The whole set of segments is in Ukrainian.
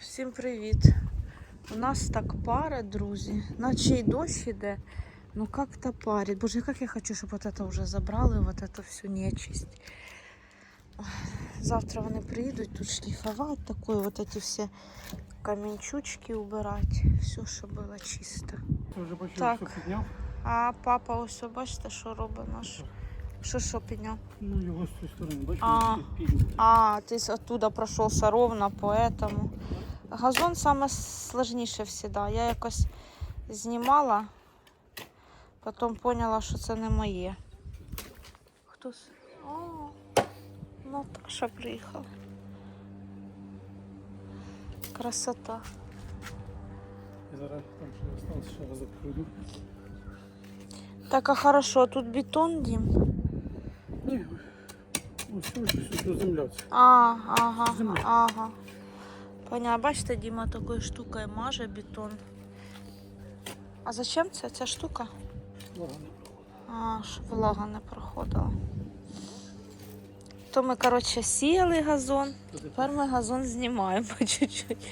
Всім привіт! У нас так пара, друзі, наче й дощ іде. Ну як то парить. Боже, як я хочу, щоб вот это вже забрали, вот эту всю нечисть. Ой, Завтра вони приїдуть тут шліфувати, такої вот эти всі камінчучки убирати. Все, щоб було чисто. Ти вже бачив, Так. що підняв? А папа ось бачите, що робить наш. Що що підняв? Ну, його з цієї сторони, бачиш, А. під- підняв. А, ты с- оттуда прошелся ровно, поэтому. Газон саме сложніше всегда. Я якось знімала, потім поняла, що це не моє. Хтось. О, Наташа приїхала. Красота. Зараз там ще залишилось, ще разок пройду. Так, а хорошо, тут бетон, Дім. Ні, ось ось земля. А, ага, Земля. ага. Понятно, бачите, Діма такою штукою маже бетон. А зачем це? Ця штука? А, щоб влага не проходила. То ми, коротше, сіяли газон, тепер ми газон знімаємо по чуть-чуть.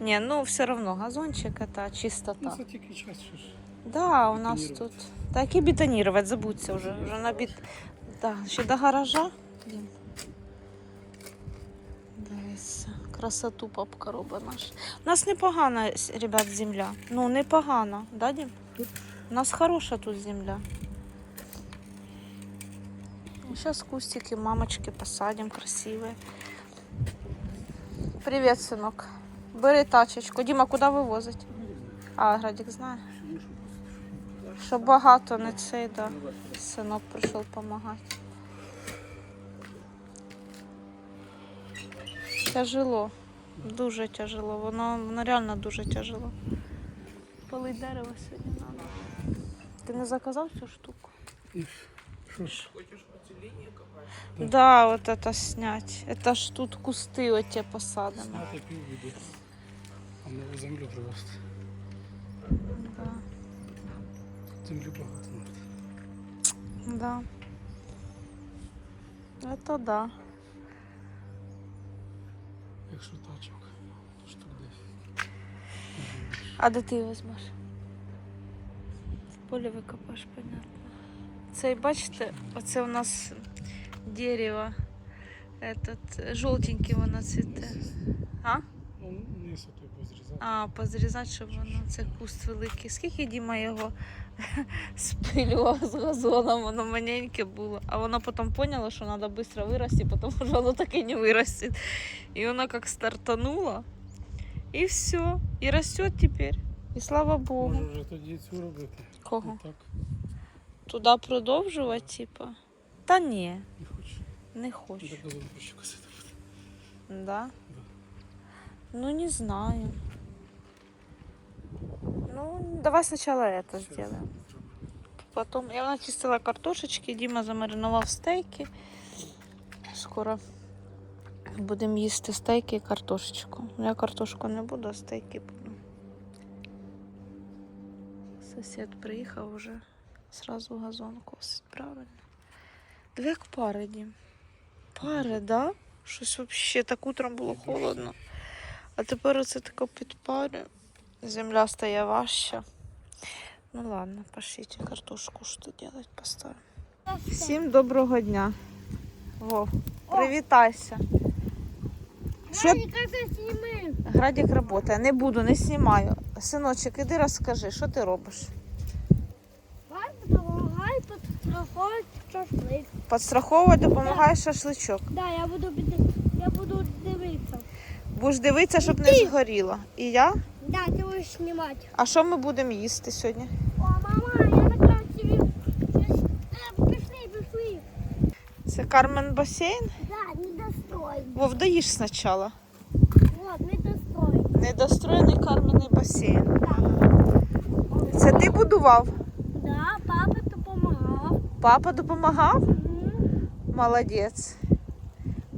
Ні, ну все одно газончик це Ну, чистота. це тільки час, що ж. Да, у нас тут. Так і бетонірувати, забудьте вже. Вже на біт... да, ще до гаража. Дивіться, красоту папка робить наш. У нас непогана, ребят, земля. Ну, непогана, да, Дім? У нас хороша тут земля. Сейчас кустики, мамочки посадим красивые. Привет, сынок. Бери тачечку. Діма, куди вивозить? А, Градік знає. Щоб багато не цей, да. Синок прийшов допомагати. Тяжело. Дуже тяжело. Воно, воно реально дуже тяжело. Полить дерево сьогодні треба. Ти не заказав цю штуку? Що ж? Так, да, от это снять. Это ж тут кусти оті посадимо. Знати півбіди. А нову землю привезти. Да. Землі багато треба. Да. Это да. Якщо тачок, то штук 10. А де ти візьмеш? В полі викопаєш, понятно. Це, бачите, оце у нас дерево. Этот, жовтенький воно цвіте. А? Ну, низ той позрізати. А, позрізати, щоб воно це куст великий. Скільки Діма його спилював з газоном, воно маленьке було. А воно потім поняло, що треба швидко вирости, тому що воно так і не виросте. І воно як стартануло. І все. І росте тепер. І слава Богу. Може вже тоді цю робити. Кого? Так, Туди продовжувати, типа. Та ні, не хочеш. не Ну, хочу. Так. Да? Ну, не знаю. Ну, давай сначала это сделаем. зробимо. Потом я начистила картошечки, Діма замаринував стейки. Скоро будемо їсти стейки і картошечку. Я картошку не буду, а стейки буду. Сусід приїхав вже. Сразу газон косить, правильно? Дві як пари, Дім. Пари, да? Щось взагалі так утром було холодно. А тепер оце таке підпарює. Земля стає важча. Ну ладно, пошлите картошку что делать поставим. Всім доброго дня. Вов, привітайся. Що Градік працює, не буду, не знімаю. Синочок, іди розкажи, що ти робиш? Допомагай підстраховувати шашлик. Підстраховувати допомагаєш шашличок. Да, я буду. Будеш дивитися, щоб не згоріло. І я? Да, ти будеш знімати. А що ми будемо їсти сьогодні? О, мама, я накрав щось. Е, Пішли, пішли. Це Кармен басейн? Да, не. Вов, доїж спочатку. Вот, не. Недостроєний Карменний басейн. Да. Це ти будував? Да, папа допомагав. Папа допомагав? Угу. Молодець.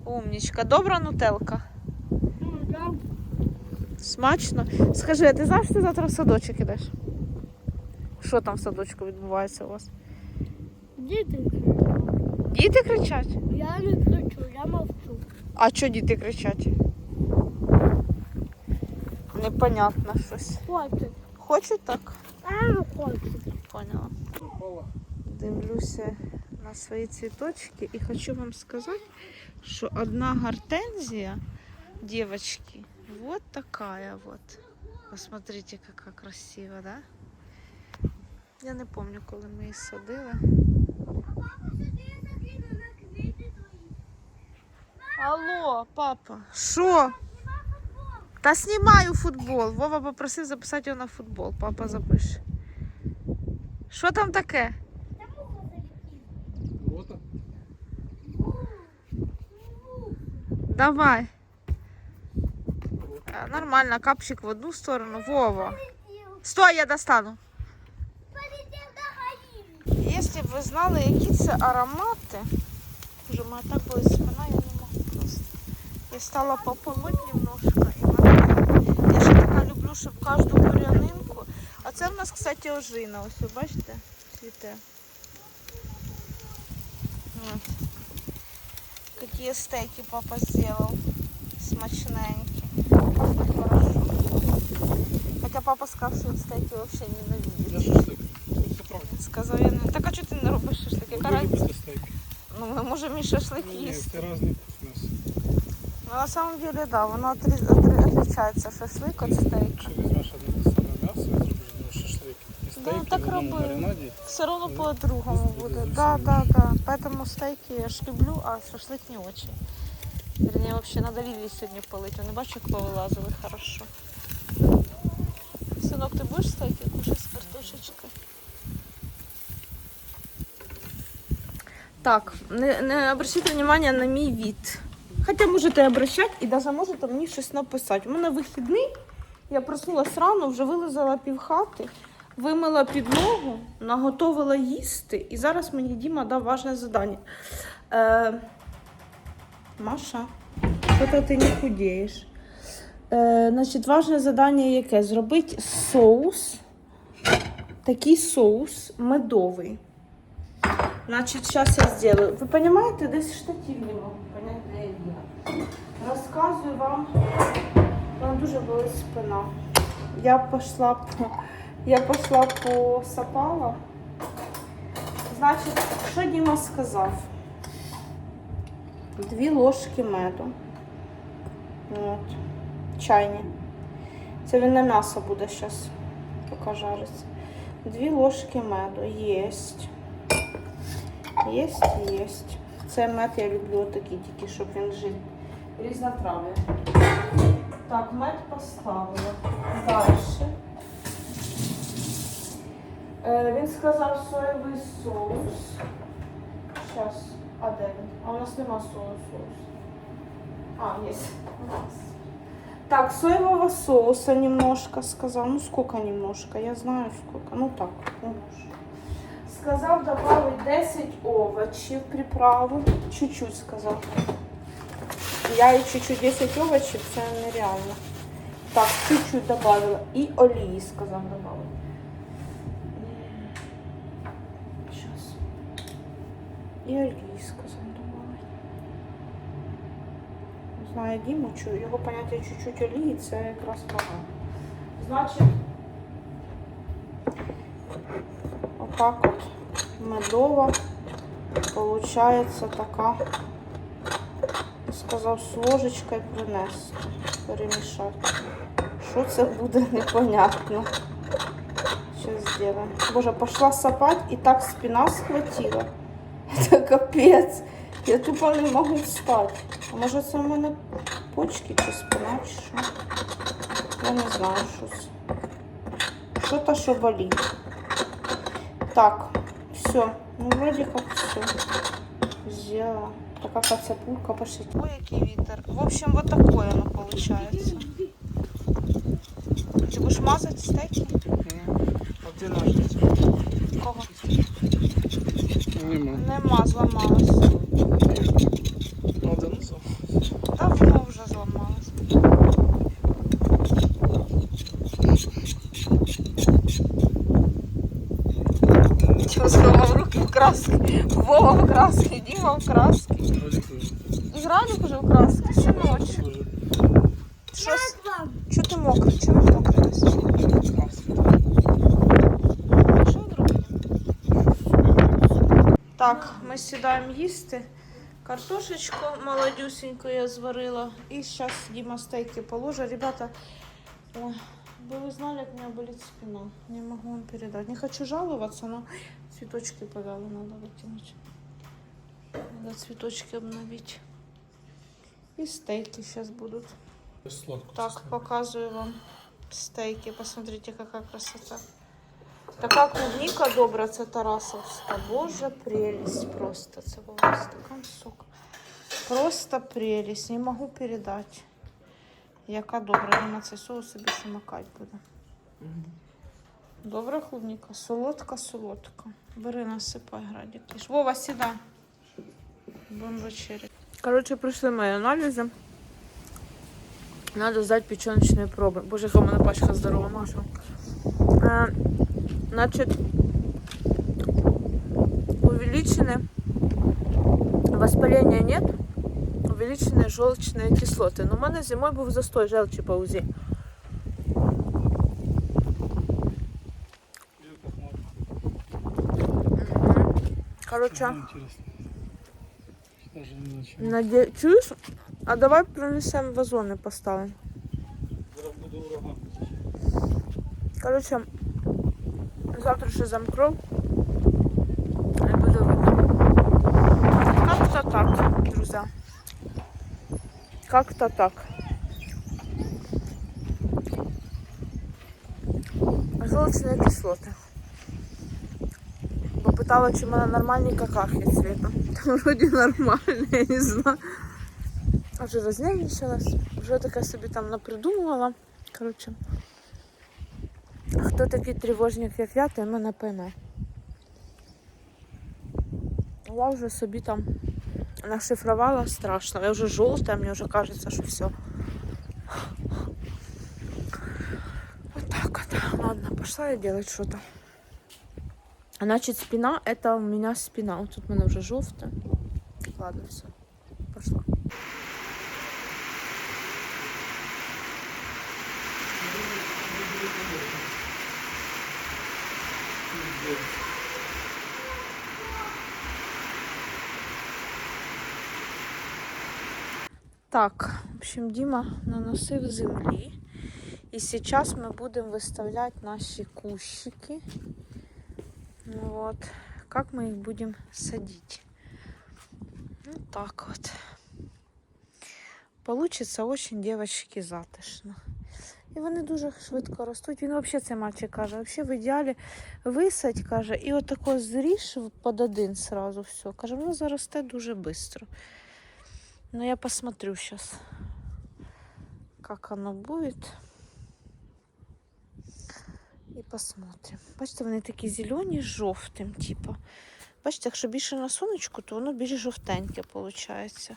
Умнічка. Добра нутелка. Смачно. Скажи, а ти знаєш, що ти завтра в садочок ідеш? Що там в садочку відбувається у вас? Діти, Діти кричать? я не кричу, я мовчу. А що діти кричать? непонятно щось. Хочуть. Хочуть так? А, хочуть. Поняла. Дивлюся на свої цвіточки і хочу вам сказати, що одна гортензія, девочки, вот такая вот. Посмотрите, какая красива, да? Я не помню, коли ми її садили. Алло, папа, що? Та знімаю футбол. Вова попросив записати його на футбол. Папа запише. Що там таке? Вот он. Давай. А, Нормально, капчик в одну сторону. Вова. Стой, я достану. Полетів до Гаїни. Якщо б ви знали, які це аромати. Вже мене так болить спина, я не можу просто. Я стала пополоть немножко. І мене... Я ще така люблю, щоб кожну бурянинку. А це в нас, кстати, ожина. Ось ви бачите? Цвіте. От. Какие стейки папа сделал. Смачненькі. Пахнет хорошо. Хотя папа сказав, що стейки вообще ненавидит. Я шашлик. Це правда. Він сказав, я. Так а чого ти не робиш шашлик? Яка стейки. Ну, ми можемо і шашлик Ні, їсти. це різний вкус. Ну, на самом деле, да, воно отличається шашлик від стейка. Якщо візьмеш одне саме м'ясо зробиш нього шашлик і стейки так в одному роби. маринаді, Все одно Ну, по-другому буде зовсім Да, да, Поэтому стейки я ж люблю, а шашлик не очень. Вернее, вообще надо лилии сьогодні полить. Вони бачу, як повилазили хорошо. Синок, ти будеш стейки кушати з картошечкою? Так, не, не обращайте внимание на мій від. Хоча можете обращати і навіть можете мені щось написати. У мене вихідний, я проснулась рано, вже вилазила півхати, вимила підлогу, наготовила їсти, і зараз мені Діма дав важне завдання. Е, Маша, що ти не худієш? Е, значить, важне завдання яке? Зробити соус, такий соус медовий. Значит, сейчас я сделаю. Вы понимаете, десь штатив не могу понять, де я. Розказую вам. Вам дуже болить спина. Я пошла по, я пошла по Сапала. Значить, що Діма сказав? Дві ложки меду. От. Чайні. Це він на м'ясо буде зараз, поки жариться. Дві ложки меду. Єсть. Єсть, єсть. Це мед я люблю такий тільки, щоб він жив. Різнотрав'я. Так, мед поставила. Далі. Е, він сказав соєвий соус. Зараз. А де? А у нас нема соєвого соусу. А, є. Так, соевого соуса немножко сказал. Ну, сколько немножко? Я знаю сколько. Ну, так, немножко. Сказав добавить 10 овочів приправу. Чуть-чуть сказав. Я і чуть-чуть 10 овочів, це нереально. Так, чуть-чуть добавила. І олії сказав добавити. Сейчас. І олії сказав добавити. Не знаю Діму. Його поняття чуть-чуть олії, це якраз погано. Значить, отак от медова получається така, сказав, з ложечкою принести, перемішати. Що це буде, непонятно. Сейчас сделаем. Боже, пошла сапать и так спина схватила. Это капец. Я тупо не можу встати. А може це в мене почки чи спина, чи що? Я не знаю, що це. Що то, що болить. Так, все. Ну, вроде как все. Сделала. Такая коцапулька пошить. Ой, який вітер. В общем, вот такое оно получается. Ты будешь мазать стейки? Де ножниці? Кого? Нема. Нема, зламалась. Надо назад. Давно вже зламалась. Чого сховав руки в краски? Вова в краски, Діма в краски. І Градик уже в краски, всю ночь. Так, ми сідаємо їсти. Картошечку молодюсеньку я зварила. І зараз Дима стейки положит. Ребята, ой, бы вы знали, как у меня болит спина. Не могу вам передать. Не хочу жаловаться, но цветочки повяли, надо выкинуть. Надо цветочки обновить. И стейки сейчас будут. Сладко. Так, показываю вам стейки. Посмотрите, какая красота. Така клубника добра, це Тарасовська. Боже, прелесть просто. Це був стакан сока. Просто прелесть. Не можу передати. Яка добра. Я на цей соус собі ще буде. Добра клубника. Солодка, солодка. Бери, насипай градик. Їж. Вова, сідай. Будемо вечеряти. Коротше, прийшли мої аналізи. Надо сдать печеночные пробы. Боже, яка мене пачка здорова, Маша. значит, увеличены, воспаления нет, увеличены желчные кислоты. Но у мене зимою був застой желчі по УЗІ. Короче, наде... чуєш? А давай принесемо вазоны поставим. Короче, завтра ще замкров. Не буде видно. Как-то так, друзья. Как-то так. Желчные кислоти. Попитала, чи в мене нормальні какахи цвіта. Там вроді нормально, я не знаю. А вже рознервничалась. Вже таке собі там напридумувала. Коротше. Хто такий тривожник, як я, той мене пойме. Я вже собі там нашифрувала страшно. Я вже жовта, мені вже кажеться, що все. Вот так вот. Ладно, пошла я делать что-то. Значит, спина, это у меня спина. Вот тут у меня уже желтая. Ладно, все. Пошла. Так, в общем, Дима наносив землі. І зараз ми будемо виставляти наші кущики. Ну Вот. Как мы их будем садить? Ну так вот. Получится очень, девочки, затишно. І вони дуже швидко ростуть. Він взагалі цей мальчик каже, взагалі в ідеалі висадь, каже, і отако зріж під один сразу все. Каже, воно заросте дуже швидко. Ну, я посмотрю сейчас, как оно будет. І посмотрим. Бачите, вони такі зелені з жовтим, типу. Бачите, якщо більше на сонечку, то воно більш жовтеньке виходить.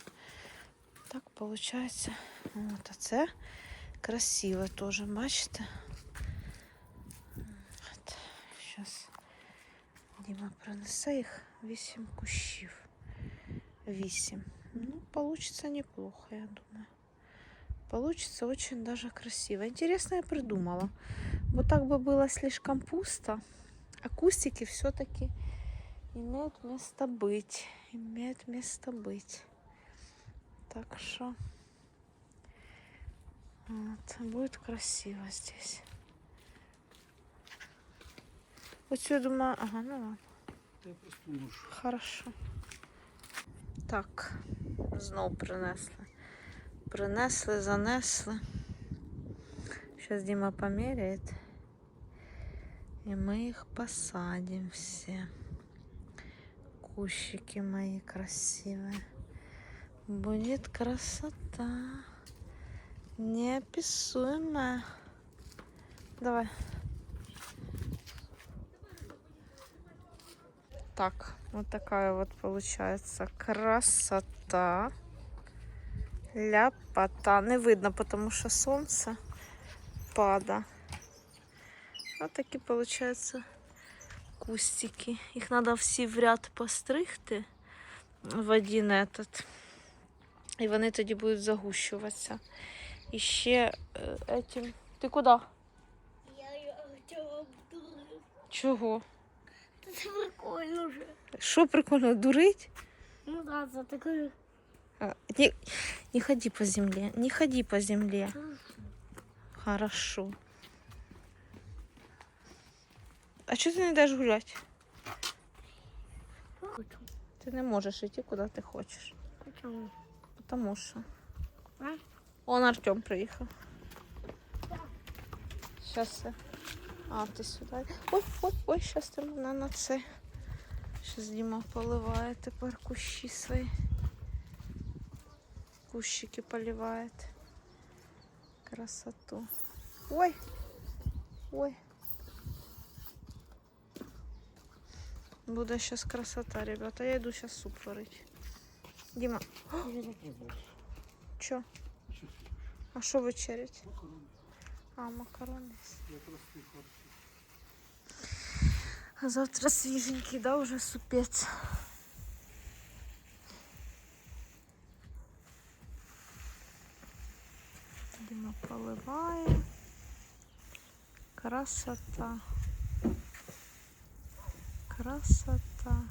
Так, виходить. От, це красиве теж, бачите? От. Зараз Діма принесе їх вісім кущів. Вісім. Ну, получится неплохо, я думаю. Получится очень даже красиво. Интересно я придумала. Вот так бы было слишком пусто, а кустики все-таки имеют место быть. Имеют место быть. Так что вот, будет красиво здесь. Вот все думаю, ага, ну ладно. Я. Хорошо. Так, знов принесли. Принесли, занесли. Сейчас Дима померяет. И мы их посадим все. Кущики мои красивые. Будет красота. Неописуемая. Давай. Так, вот такая вот получается красота. Ляпота. Не видно, потому что солнце пада. Вот такие получаются кустики. Их надо всі в ряд постригти в один этот. І вони тоді будуть загущуватися. І ще е, этим Ти куди? Я хотіла обдурити. Чого? Це прикольно вже. Що прикольно, дурить? Ну да, за такою. Не, не ходи по земле, не ходи по земле. Хорошо. А чого ти не гуляти? Хочу. Ти не можеш йти, куди ти хочеш. Хочу. Тому що. А? Он Артем приїхав. Щас. все. А, ти сюди. Ой, ой, ой, щас ти мене на це. Щас Діма поливає тепер кущі свої. Кущики поливає. Красоту. Ой. Ой. Буде сейчас красота, ребята. Я йду сейчас суп варить. Діма, чо? А що вечерять? А, макарони. А завтра свіженький, да, уже супець. Дима поливає. Красота. Красота.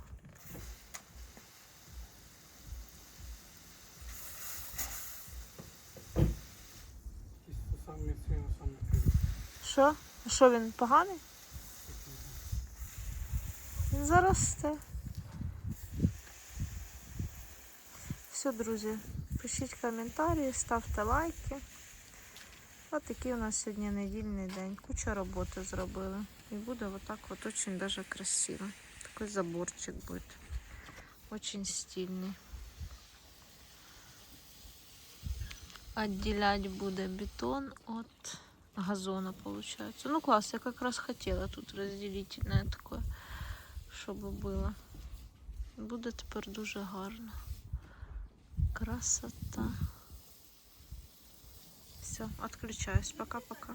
Що? Він поганий? Він заросте. Все, друзі, пишіть коментарі, ставте лайки. Ось такий у нас сьогодні недільний день. Куча роботи зробили. І буде отак от очень даже красиво. Такий заборчик буде. Очень стильний. Отделять буде бетон от газона получается. Ну класс, я как раз хотела тут разделительное такое, чтобы было. Буде тепер дуже гарно. Красота. Все, отключаюсь. Пока-пока.